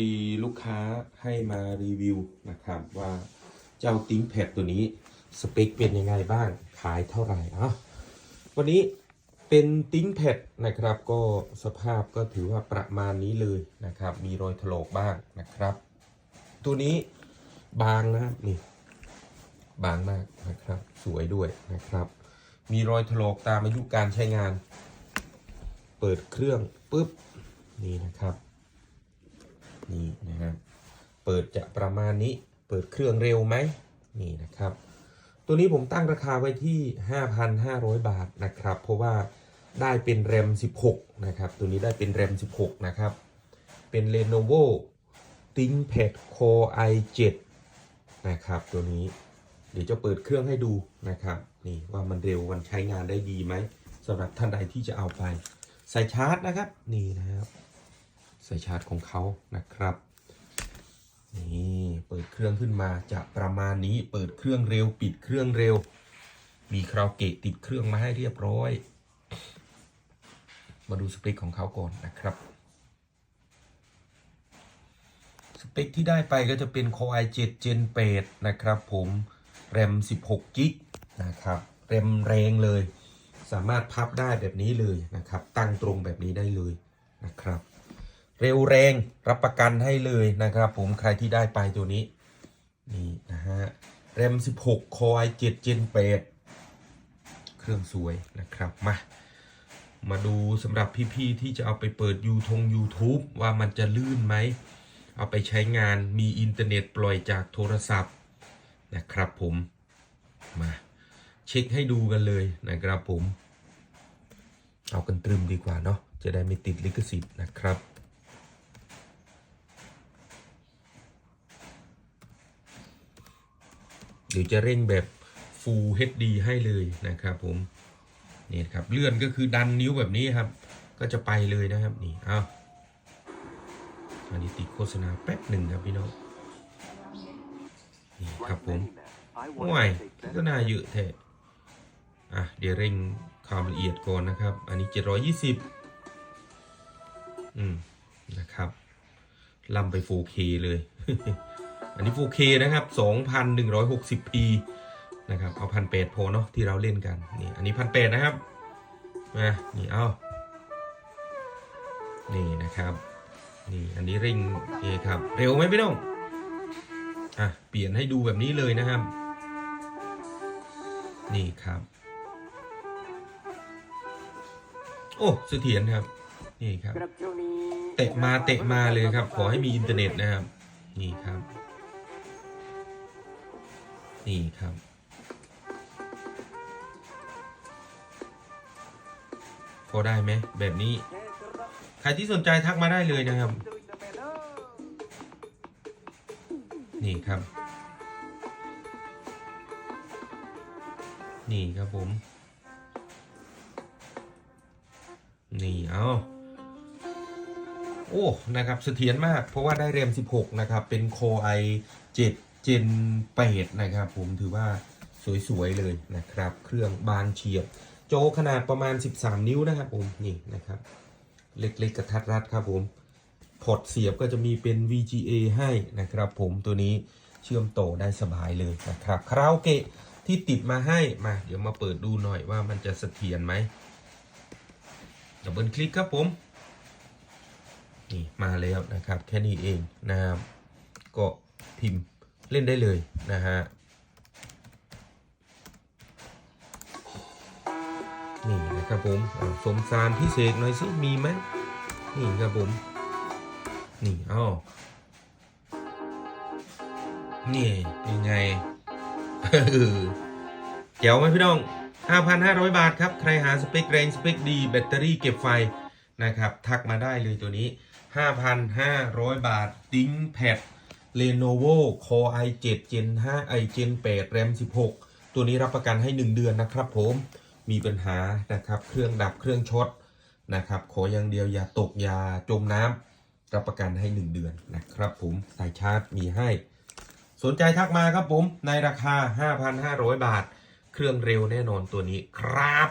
ดีลูกค้าให้มารีวิวนะครับว่าเจ้าติ้งแพดตัวนี้สเปคเป็นยังไงบ้างขายเท่าไหร่อะวันนี้เป็นติ้งแพดนะครับก็สภาพก็ถือว่าประมาณนี้เลยนะครับ มีรอยถลอกบ้างนะครับ ตัวนี้บางนะนี่บางมากนะครับ สวยด้วยนะครับ มีรอยถลอกตามอายุการใช้งาน เปิดเครื่องปุ๊บนี่นะครับ นี่นะฮะเปิดจะประมาณนี้เปิดเครื่องเร็วไหมนี่นะครับ ตัวนี้ผมตั้งราคาไว้ที่ 5,500 บาทนะครับ เพราะว่าได้เป็นแรม 16 นะครับ ตัวนี้ได้เป็นแรม 16 นะครับ เป็น Lenovo ThinkPad Core i7 นะครับ ตัวนี้เดี๋ยวจะเปิดเครื่องให้ดูนะครับ นี่ว่ามันเร็วมันใช้งานได้ดีไหมสำหรับท่านใดที่จะเอาไปใส่ชาร์จนะครับ นี่นะครับ สายชาร์จของเขานะครับนี่เปิดเครื่องขึ้นมาจะประมาณนี้เปิดเครื่องเร็วปิดเครื่องเร็ว มีคราวเกะติดเครื่องมาให้เรียบร้อย มาดูสเปคของเขาก่อนนะครับสเปคที่ได้ไปก็จะเป็น Core i7 Gen 8นะครับผมแรม16กิกนะครับแรมแรงเลย สามารถพับได้แบบนี้เลยนะครับ ตั้งตรงแบบนี้ได้เลยนะครับ เร็วแรงรับประกันให้เลยนะครับ ผมใครที่ได้ไปตัวนี้นี่นะฮะแรม 16 Core i7 Gen 8เครื่องสวยนะครับมามาดูสำหรับพี่ๆที่จะเอาไปเปิดยูทง YouTube ว่ามันจะลื่นไหม เอาไปใช้งานมีอินเทอร์เน็ตปล่อยจากโทรศัพท์นะครับผมมาเช็คให้ดูกันเลยนะครับผม เอากันตรึมดีกว่าเนาะจะได้ไม่ติดลิขสิทธิ์นะครับ เดี๋ยวจะเร่งแบบ Full HD ให้เลยนะครับผมนี่ครับเลื่อนก็คือดันนิ้วแบบนี้ครับ ก็จะไปเลยนะครับนี่เอาอันนี้ติดโฆษณาแป๊บหนึ่งครับพี่น้องนี่ครับผมห่วยก็น่าเยอะแท้อะเดี๋ยวเร่งความละเอียดก่อนนะครับ อันนี้ 720 อืมนะครับลำไป 4K เลย อันนี้ 4K นะครับ 2,160p นะครับ เอาพันแปดพอเนาะที่เราเล่นกันนี่อันนี้พันแปดนะครับมานี่เอานี่นะครับนี่อันนี้เร่งนี่ครับเร็วไหมพี่น้องอะเปลี่ยนให้ดูแบบนี้เลยนะครับ นี่ครับ โอ้เสถียรครับ นี่ครับเตะมาเตะมาเลยครับ ขอให้มีอินเทอร์เน็ตนะครับ นี่ครับ นี่ครับ พอได้ไหมแบบนี้ ใครที่สนใจทักมาได้เลยนะครับ นี่ครับ นี่ครับผม นี่เอาโอ้ นะครับ เสถียรมาก เพราะว่าได้เรม 16 นะครับ เป็น Core i7 Gen 8นะครับ ผมถือว่าสวยๆเลยนะครับ เครื่องบางเฉียบ โจขนาดประมาณ 13 นิ้วนะครับผมนี่นะครับ เล็กๆกระทัดรัดครับผมพอร์ตเสียบก็จะมีเป็น VGA ให้นะครับ ผมตัวนี้เชื่อมต่อได้สบายเลยนะครับคาราโอเกะที่ติดมาให้มา เดี๋ยวมาเปิดดูหน่อยว่ามันจะเสถียรไหมดับเบิลคลิกครับผม นี่มาแล้วนะครับ แค่นี้เองนะครับก็พิมพ์ เล่นได้เลยนะฮะ นี่นะครับผมสมสารพิเศษหน่อยสิมีไหมนี่ครับผม นี่อ้าวนี่ยังไงเจ๋วไหมพี่น้อง 5,500 บาทครับ ใครหาสเปคแรงสเปคดี แบตเตอรี่เก็บไฟนะครับ ทักมาได้เลยตัวนี้ 5,500 บาท ติ้งแพด Lenovo Core i7 Gen 5 i Gen 8 RAM 16 ตัวนี้รับประกันให้ 1 เดือนนะครับผมมีปัญหานะครับเครื่องดับเครื่องช็อตนะครับขออย่างเดียวอย่าตกอย่าจมน้ำรับประกันให้ 1 เดือนนะครับผมสายชาร์จมีให้ สนใจทักมาครับผมในราคา 5,500 บาท เครื่องเร็วแน่นอนตัวนี้ครับ